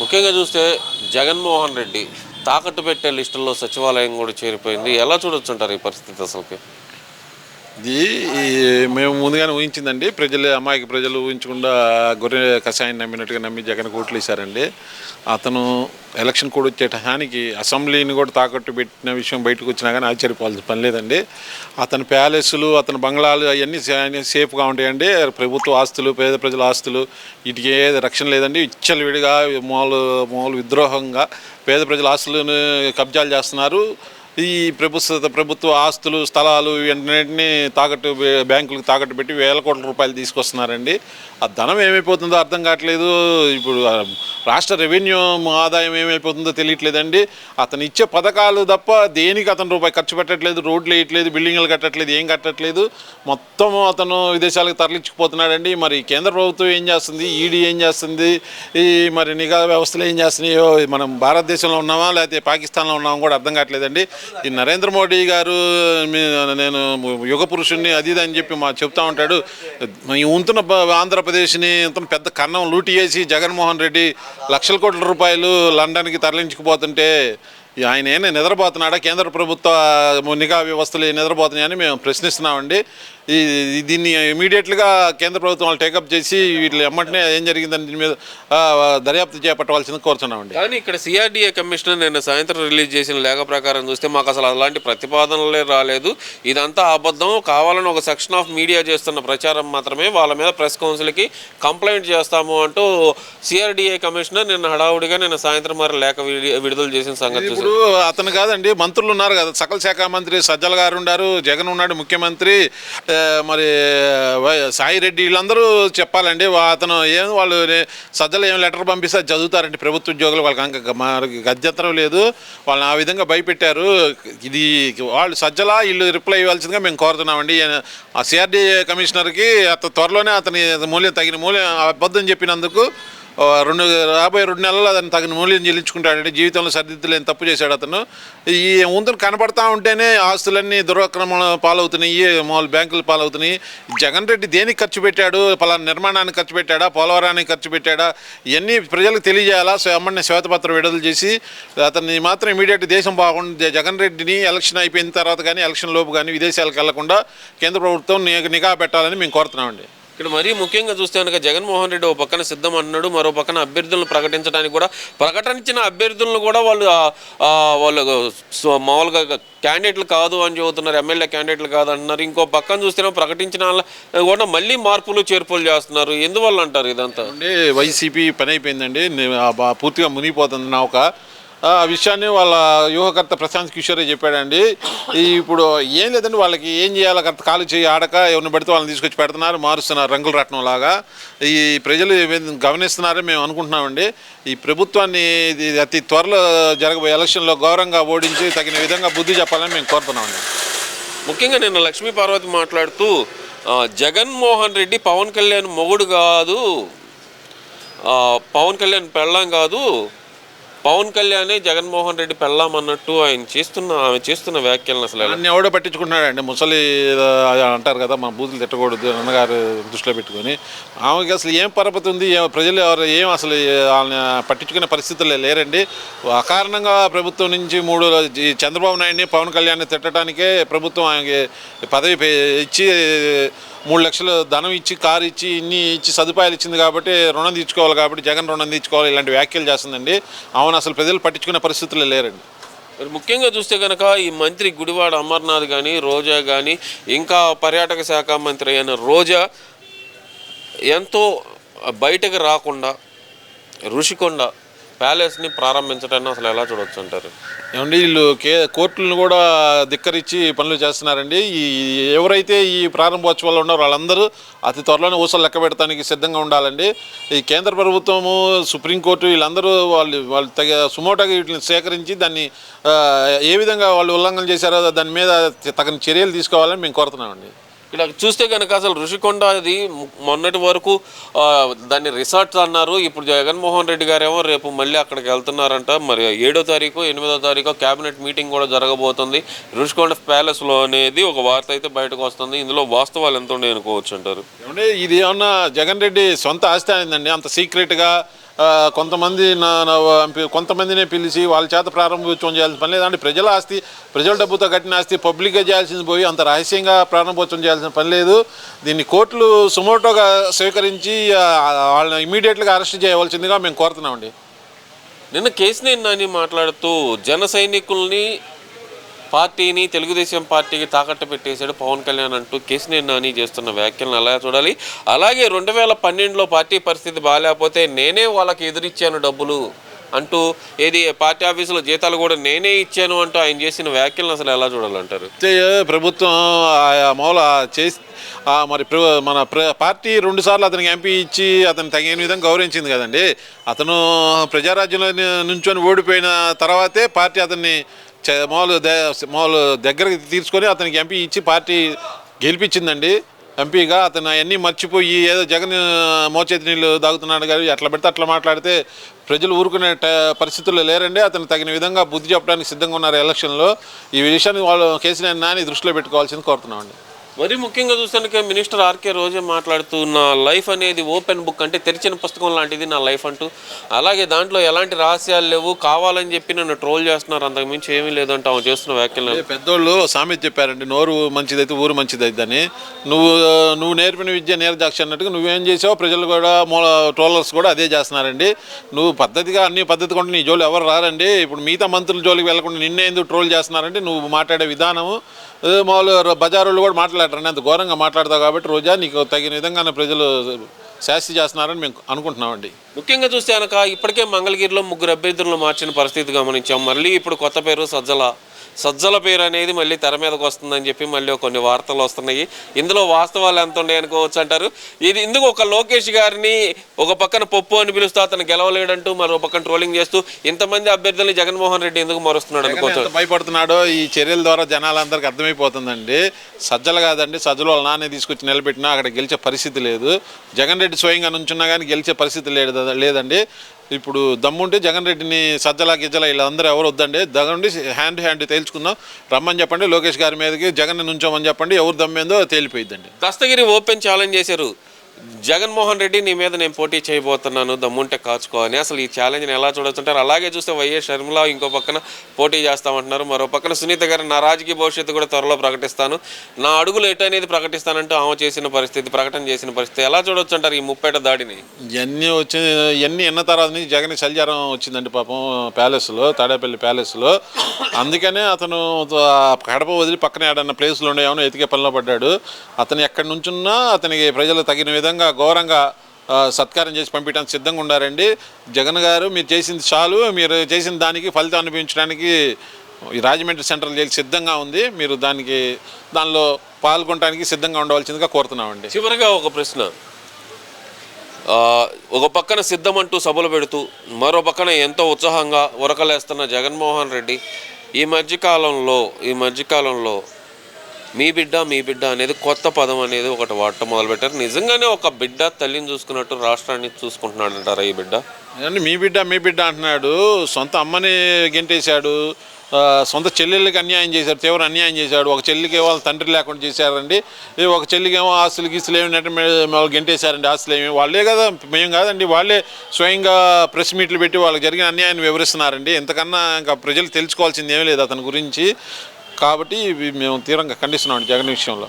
ముఖ్యంగా చూస్తే జగన్మోహన్ రెడ్డి తాకట్టు పెట్టే లిస్టుల్లో సచివాలయం కూడా చేరిపోయింది. ఎలా చూడొచ్చు అంటారు ఈ పరిస్థితి అసలుకి? ఇది మేము ముందుగానే ఊహించిందండి ప్రజలు అమాయక ప్రజలు ఊహించకుండా గొర్రె కషాయం నమ్మినట్టుగా నమ్మి జగన్ కోట్లు వేశారండి. అతను ఎలక్షన్ కూడా వచ్చే టయానికి అసెంబ్లీని కూడా తాకట్టు పెట్టిన విషయం బయటకు వచ్చినా కానీ ఆశ్చర్యపోవాల్సిన పని లేదండి. అతని ప్యాలెస్లు అతని బంగ్లాలు అవన్నీ సేఫ్గా ఉంటాయండి. ప్రభుత్వ ఆస్తులు పేద ప్రజల ఆస్తులు వీటికి ఏ రక్షణ లేదండి. ఇచ్చలు విడిగా మూలు మూలు విద్రోహంగా పేద ప్రజల ఆస్తులను కబ్జాలు చేస్తున్నారు. ఈ ప్రభుత్వ ప్రభుత్వ ఆస్తులు స్థలాలు ఇవన్నింటినీ తాకట్టు బ్యాంకులకు తాకట్టు పెట్టి వేల కోట్ల రూపాయలు తీసుకొస్తున్నారండి. ఆ ధనం ఏమైపోతుందో అర్థం కావట్లేదు. ఇప్పుడు రాష్ట్ర రెవెన్యూ ఆదాయం ఏమైపోతుందో తెలియట్లేదండి. అతను ఇచ్చే పథకాలు తప్ప దేనికి అతను రూపాయి ఖర్చు పెట్టట్లేదు రోడ్లు వేయట్లేదు బిల్డింగ్లు కట్టట్లేదు ఏం కట్టట్లేదు. మొత్తం అతను విదేశాలకు తరలించుకుపోతున్నాడండి. మరి కేంద్ర ప్రభుత్వం ఏం చేస్తుంది? ఈడీ ఏం చేస్తుంది? ఈ మరి నిఘా వ్యవస్థలు ఏం చేస్తున్నాయో? మనం భారతదేశంలో ఉన్నామా? లేకపోతే పాకిస్తాన్లో ఉన్నామా? కూడా అర్థం కావట్లేదండి. ఈ నరేంద్ర మోడీ గారు మీ- నేను యుగ పురుషుణ్ణి అది ఇది అని చెప్పి మా చెప్తా ఉంటాడు. ఉంతున్న ఆంధ్రప్రదేశ్ని ఇంత పెద్ద కన్నం లూటి చేసి జగన్మోహన్ రెడ్డి లక్షల కోట్ల రూపాయలు లండన్కి తరలించుకుపోతుంటే ఆయన ఏమైనా నిద్రపోతున్నాడా? కేంద్ర ప్రభుత్వ నిఘా వ్యవస్థలు నిద్రపోతున్నాయని మేము ప్రశ్నిస్తున్నామండి. ఈ దీన్ని ఇమీడియట్గా కేంద్ర ప్రభుత్వం వాళ్ళు టేకప్ చేసి వీటి ఎమ్మటనే ఏం జరిగిందని దీని మీద దర్యాప్తు చేపట్టవలసింది కోరుతున్నామండి కానీ ఇక్కడ సిఆర్డీఏ కమిషనర్ నిన్న సాయంత్రం రిలీజ్ చేసిన లేఖ ప్రకారం చూస్తే మాకు అసలు అలాంటి ప్రతిపాదనలే రాలేదు. ఇదంతా అబద్ధం. కావాలని ఒక సెక్షన్ ఆఫ్ మీడియా చేస్తున్న ప్రచారం మాత్రమే వాళ్ళ మీద ప్రెస్ కౌన్సిల్కి కంప్లైంట్ చేస్తాము అంటూ సిఆర్డీఏ కమిషనర్ నిన్న హడావుడిగా నిన్న సాయంత్రం మరి లేఖ విడి- విడుదల చేసిన సంగతి ఇప్పుడు అతను కాదండి మంత్రులు ఉన్నారు కదా. సకల శాఖ మంత్రి సజ్జల గారు ఉన్నారు జగన్ ఉన్నాడు ముఖ్యమంత్రి మరి వై- సాయి రెడ్డి వీళ్ళందరూ చెప్పాలండి అతను ఏం వాళ్ళు సజ్జలు ఏం లెటర్ పంపిస్తే చదువుతారండి. ప్రభుత్వ ఉద్యోగులు వాళ్ళకి మనకి గద్యంతరం లేదు. వాళ్ళని ఆ విధంగా భయపెట్టారు. ఇది వాళ్ళు సజ్జల వీళ్ళు రిప్లై ఇవ్వాల్సిందిగా మేము కోరుతున్నామండి. ఆ సిఆర్డీ కమిషనర్కి అత త్వరలోనే అతని మూల్యం తగిన మూల్యం అబద్ధం చెప్పినందుకు రెండు రాబోయే రెండు నెలలు అతను తగిన మూల్యం చెల్లించుకుంటాడంటే జీవితంలో సరిదిద్దులేని తప్పు చేశాడు అతను. ఈ ముందు కనపడతా ఉంటేనే ఆస్తులన్నీ దురాక్రమణ పాలవుతున్నాయి మామూలు బ్యాంకులు పాలవుతున్నాయి. జగన్ రెడ్డి దేనికి ఖర్చు పెట్టాడు? పలానా నిర్మాణానికి ఖర్చు పెట్టాడా? పోలవరానికి ఖర్చు పెట్టాడా? ఇవన్నీ ప్రజలకు తెలియజేయాలా? అమ్మని శ్వేతపత్రం విడుదల చేసి అతన్ని మాత్రం ఇమీడియట్ దేశం బాగుండే జగన్ రెడ్డిని ఎలక్షన్ అయిపోయిన తర్వాత కానీ ఎలక్షన్ లోపు కానీ విదేశాలకు వెళ్ళకుండా కేంద్ర ప్రభుత్వం నిఘా పెట్టాలని మేము కోరుతున్నామండి. ఇక్కడ మరీ ముఖ్యంగా చూస్తే కనుక జగన్మోహన్ రెడ్డి ఓ పక్కన సిద్ధం అన్నాడు మరో పక్కన అభ్యర్థులను ప్రకటించడానికి కూడా ప్రకటించిన అభ్యర్థులను కూడా వాళ్ళు వాళ్ళు సో మామూలుగా క్యాండిడేట్లు కాదు అని చెబుతున్నారు ఎమ్మెల్యే క్యాండిడేట్లు కాదు అంటున్నారు. ఇంకో పక్కన చూస్తేనే ప్రకటించిన కూడా మళ్ళీ మార్పులు చేర్పులు చేస్తున్నారు. ఎందువల్ల అంటారు ఇదంతా? అంటే వైసీపీ పని అయిపోయిందండి. బా- పూర్తిగా మునిగిపోతుంది. నా ఒక ఆ విషయాన్ని వాళ్ళ యువకర్త ప్రశాంత్ కిషోరే చెప్పాడండి. ఇప్పుడు ఏం లేదండి వాళ్ళకి ఏం చేయాలి కరెక్ట్ కాలు చేయి ఆడక ఎవరిని పడితే వాళ్ళని తీసుకొచ్చి పెడుతున్నారు మారుస్తున్నారు రంగుల రత్నం లాగా. ఈ ప్రజలు గమనిస్తున్నారని మేము అనుకుంటున్నామండి. ఈ ప్రభుత్వాన్ని ఇది అతి త్వరలో జరగబోయే ఎలక్షన్లో గౌరవంగా ఓడించి తగిన విధంగా బుద్ధి చెప్పాలని మేము కోరుతున్నామండి. ముఖ్యంగా నిన్న లక్ష్మీ పార్వతి మాట్లాడుతూ జగన్మోహన్ రెడ్డి పవన్ కళ్యాణ్ మొగుడు కాదు పవన్ కళ్యాణ్ పెళ్ళం కాదు పవన్ కళ్యాణ్ జగన్మోహన్ రెడ్డి పెళ్ళాం అన్నట్టు ఆయన చేస్తున్న ఆమె చేస్తున్న వ్యాఖ్యలను అసలు ఎలా- ఎవడో పట్టించుకుంటున్నాడండి. ముసలి అంటారు కదా మన బూతులు తిట్టకూడదు అన్నగారు దృష్టిలో పెట్టుకొని. ఆమెకి అసలు ఏం పరపతి ఉంది? ప్రజలు ఎవరు ఏం అసలు ఆయన పట్టించుకునే పరిస్థితుల్లో లేరండి. అకారణంగా ప్రభుత్వం నుంచి మూడు చంద్రబాబు నాయుడిని పవన్ కళ్యాణ్ని తిట్టడానికే ప్రభుత్వం ఆయనకి పదవి పే- ఇచ్చి మూడు లక్షలు ధనం ఇచ్చి కారు ఇచ్చి ఇన్ని ఇచ్చి సదుపాయాలు ఇచ్చింది కాబట్టి రుణం తీర్చుకోవాలి కాబట్టి జగన్ రుణం తీర్చుకోవాలి ఇలాంటి వ్యాఖ్యలు చేస్తుందండి. అవును అసలు ప్రజలు పట్టించుకునే పరిస్థితుల్లో లేరండి. మరి ముఖ్యంగా చూస్తే కనుక ఈ మంత్రి గుడివాడ అమర్నాథ్ కానీ రోజా కానీ ఇంకా పర్యాటక శాఖ మంత్రి అయిన రోజా ఎంతో బయటకు రాకుండా ఋషికొండ ప్యాలెస్ని ప్రారంభించడాన్ని అసలు ఎలా చూడొచ్చు అంటారు? ఏమండి వీళ్ళు కే కోర్టులను కూడా ధిక్కరించి పనులు చేస్తున్నారండి. ఈ ఎవరైతే ఈ ప్రారంభోత్సవాలు ఉన్నారో వాళ్ళందరూ అతి త్వరలోనే ఊసలు లెక్క పెడతానికి సిద్ధంగా ఉండాలండి. ఈ కేంద్ర ప్రభుత్వము సుప్రీంకోర్టు వీళ్ళందరూ వాళ్ళు వాళ్ళు తగ సుమోటగా వీటిని సేకరించి దాన్ని ఏ విధంగా వాళ్ళు ఉల్లంఘన చేశారో దాని మీద తగిన చర్యలు తీసుకోవాలని మేము కోరుతున్నామండి. ఇలా చూస్తే కనుక అసలు ఋషికొండ అది మొన్నటి వరకు దాన్ని రిసార్ట్స్ అన్నారు. ఇప్పుడు జగన్మోహన్ రెడ్డి గారేమో రేపు మళ్ళీ అక్కడికి వెళ్తున్నారంట. మరి ఏడో తారీఖు ఎనిమిదో తారీఖు క్యాబినెట్ మీటింగ్ కూడా జరగబోతుంది. ఋషికొండ ప్యాలెస్లో అనేది ఒక వార్త అయితే బయటకు వస్తుంది. ఇందులో వాస్తవాలు ఎంత ఉండే అనుకోవచ్చు అంటారు ఇది ఏమన్నా జగన్ రెడ్డి సొంత ఆస్తి అయిందండి? అంత సీక్రెట్గా కొంతమంది నా- కొంతమందినే పిలిచి వాళ్ళ చేత ప్రారంభోత్సవం చేయాల్సిన పని లేదంటే ప్రజల ఆస్తి ప్రజల డబ్బుతో కట్టిన ఆస్తి పబ్లిక్గా చేయాల్సింది పోయి అంత రహస్యంగా ప్రారంభోత్సవం చేయాల్సిన పని లేదు. దీన్ని కోర్టులు సుమోటోగా స్వీకరించి వాళ్ళని ఇమీడియట్గా అరెస్ట్ చేయవలసిందిగా మేము కోరుతున్నామండి. నిన్న కేసినేని నాని మాట్లాడుతూ జన సైనికుల్ని పార్టీని తెలుగుదేశం పార్టీకి తాకట్టు పెట్టేశాడు పవన్ కళ్యాణ్ అంటూ కేసినేని నాని చేస్తున్న వ్యాఖ్యలను అలా చూడాలి? అలాగే రెండు వేల పన్నెండులో పార్టీ పరిస్థితి బాగాలేకపోతే నేనే వాళ్ళకి ఎదురిచ్చాను డబ్బులు అంటూ ఏది పార్టీ ఆఫీసులో జీతాలు కూడా నేనే ఇచ్చాను అంటూ ఆయన చేసిన వ్యాఖ్యలను అసలు ఎలా చూడాలంటారు? అయితే ప్రభుత్వం మూల చేసి మరి ప్ర- మన ప్ర పార్టీ రెండుసార్లు అతనికి ఎంపీ ఇచ్చి అతను తగిన విధంగా గౌరవించింది కదండి. అతను ప్రజారాజ్యంలో నుంచొని ఓడిపోయిన తర్వాతే పార్టీ అతన్ని మామూలు ద- మామూలు దగ్గరికి తీసుకొని అతనికి ఎంపీ ఇచ్చి పార్టీ గెలిపించిందండి. ఎంపీగా అతను అవన్నీ మర్చిపోయి ఏదో జగన్ మోచేతి నీళ్ళు దాగుతున్నాడు కానీ అట్లా పెడితే అట్లా మాట్లాడితే ప్రజలు ఊరుకునే పరిస్థితుల్లో లేరండి. అతను తగిన విధంగా బుద్ధి చెప్పడానికి సిద్ధంగా ఉన్నారు ఎలక్షన్లో. ఈ విషయాన్ని వాళ్ళు కేసీఆర్ నాని దృష్టిలో పెట్టుకోవాల్సింది కోరుతున్నామండి. మరి ముఖ్యంగా చూస్తానికి మినిస్టర్ ఆర్కే రోజే మాట్లాడుతూ నా లైఫ్ అనేది ఓపెన్ బుక్ అంటే తెరిచిన పుస్తకం లాంటిది నా లైఫ్ అంటూ. అలాగే దాంట్లో ఎలాంటి రహస్యాలు లేవు కావాలని చెప్పి నన్ను ట్రోల్ చేస్తున్నారు అంతకుమించి ఏమీ లేదంటే ఆమె చేస్తున్న వ్యాఖ్యలు. పెద్దోళ్ళు సామెత చెప్పారండి నోరు మంచిదైతే ఊరు మంచిదైద్దని. నువ్వు నువ్వు నేర్పిన విద్య నేరదాక్ష అన్నట్టుగా నువ్వేం చేసావు ప్రజలు కూడా మూల ట్రోలర్స్ కూడా అదే చేస్తున్నారండి. నువ్వు పద్ధతిగా అన్ని పద్ధతి కొంటే నీ జోలు ఎవరు రారండి. ఇప్పుడు మిగతా మంత్రుల జోలికి వెళ్ళకుండా నిన్నే ఎందుకు ట్రోల్ చేస్తున్నారంటే నువ్వు మాట్లాడే విధానము. మామూలు ర- బజారులు కూడా మాట్లాడరండి అంత ఘోరంగా మాట్లాడతావు కాబట్టి రోజా నీకు తగిన విధంగా ప్రజలు శాస్తి చేస్తున్నారని మేము అనుకుంటున్నామండి. ముఖ్యంగా చూస్తే కనుక ఇప్పటికే మంగళగిరిలో ముగ్గురు అభ్యర్థులను మార్చిన పరిస్థితి గమనించాం. మళ్ళీ ఇప్పుడు కొత్త పేరు సజ్జల. సజ్జల పేరు అనేది మళ్ళీ తెర మీదకి వస్తుందని చెప్పి మళ్ళీ కొన్ని వార్తలు వస్తున్నాయి. ఇందులో వాస్తవాలు ఎంత ఉన్నాయి అనుకోవచ్చు అంటారు. ఇది ఇందుకు ఒక లోకేష్ గారిని ఒక పక్కన పప్పు అని పిలుస్తూ అతను గెలవలేడంటూ మరో పక్కన ట్రోలింగ్ చేస్తూ ఇంతమంది అభ్యర్థుల్ని జగన్మోహన్ రెడ్డి ఎందుకు మరుస్తున్నాడు అనుకోవచ్చు? భయపడుతున్నాడో ఈ చర్యల ద్వారా జనాలందరికీ అర్థమైపోతుందండి. సజ్జలు కాదండి సజ్జలు వాళ్ళ నాన్నే తీసుకొచ్చి నిలబెట్టినా అక్కడ గెలిచే పరిస్థితి లేదు. జగన్ రెడ్డి రెడ్డి స్వయంగా నుంచున్నా కానీ గెలిచే పరిస్థితి లేదు లేదండి. ఇప్పుడు దమ్ముంటే జగన్ రెడ్డిని సజ్జల గిజ్జల వీళ్ళందరూ ఎవరు వద్దండి. దగ్గరుండి హ్యాండ్ హ్యాండ్ తేల్చుకుందాం. రమ్మని చెప్పండి లోకేష్ గారి మీదకి జగన్ నుంచోమని చెప్పండి. ఎవరు దమ్మేందో తేలిపోయిద్దండి. దస్తగిరి ఓపెన్ ఛాలెంజ్ చేశారు. జగన్మోహన్ రెడ్డి నీ మీద నేను పోటీ చేయబోతున్నాను దమ్ముంటే కాచుకో అని అసలు ఈ ఛాలెంజ్ని ఎలా చూడొచ్చుంటారు? అలాగే చూస్తే వైఎస్ షర్మిల ఇంకో పక్కన పోటీ చేస్తామంటున్నారు. మరో పక్కన సునీత గారు నా రాజకీయ భవిష్యత్తు కూడా త్వరలో ప్రకటిస్తాను. నా అడుగులు ఎటు అనేది ప్రకటిస్తానంటూ ఆమె చేసిన పరిస్థితి ప్రకటన చేసిన పరిస్థితి ఎలా చూడొచ్చుంటారు ఈ ముప్పేట దాడిని? ఇవన్నీ వచ్చింది ఇవన్నీ ఎన్న తర్వాత నుంచి జగన్ సల్జారం వచ్చిందండి పాపం ప్యాలెస్లో తాడేపల్లి ప్యాలెస్లో. అందుకనే అతను కడప వదిలి పక్కన ఏడన్న ప్లేస్లో ఉండే ఏమైనా ఎతికే పనిలో పడ్డాడు. అతను ఎక్కడి నుంచున్నా అతనికి ప్రజలు తగిన విధంగా ఘోరంగా సత్కారం చేసి పంపించడానికి సిద్ధంగా ఉండారండి జగన్ గారు మీరు చేసింది చాలు. మీరు చేసిన దానికి ఫలితం అనిపించడానికి ఈ రాజమండ్రి సెంట్రల్ జైలు సిద్ధంగా ఉంది. మీరు దానికి దానిలో పాల్గొనడానికి సిద్ధంగా ఉండవలసిందిగా కోరుతున్నామండి. చివరిగా ఒక ప్రశ్న. ఒక పక్కన సిద్ధమంటూ సభలు పెడుతూ మరో పక్కన ఎంతో ఉత్సాహంగా ఉరకలేస్తున్న జగన్మోహన్ రెడ్డి ఈ మధ్యకాలంలో ఈ మధ్యకాలంలో మీ బిడ్డ మీ బిడ్డ అనేది కొత్త పదం అనేది ఒకటి వాడటం మొదలుపెట్టారు. నిజంగానే ఒక బిడ్డ తల్లిని చూసుకున్నట్టు రాష్ట్రాన్ని చూసుకుంటున్నాడు అంటారా ఈ బిడ్డ? అంటే మీ బిడ్డ మీ బిడ్డ అంటున్నాడు సొంత అమ్మని గెంటేశాడు సొంత చెల్లెళ్ళకి అన్యాయం చేశాడు తీవ్ర అన్యాయం చేశాడు ఒక చెల్లికి వాళ్ళ తండ్రి లేకుండా చేశారండి ఒక చెల్లికి ఏమో ఆస్తులు గీస్తులు ఏమిటంటే వాళ్ళు గెంటేశారండి ఆస్తులు ఏమి. వాళ్ళే కదా మేము కాదండి వాళ్ళే స్వయంగా ప్రెస్ మీట్లు పెట్టి వాళ్ళకి జరిగిన అన్యాయాన్ని వివరిస్తున్నారండి. ఇంతకన్నా ఇంకా ప్రజలు తెలుసుకోవాల్సింది ఏమీ లేదు అతని గురించి. కాబట్టి ఇవి మేము తీవ్రంగా ఖండిస్తున్నాం జగన్ విషయంలో.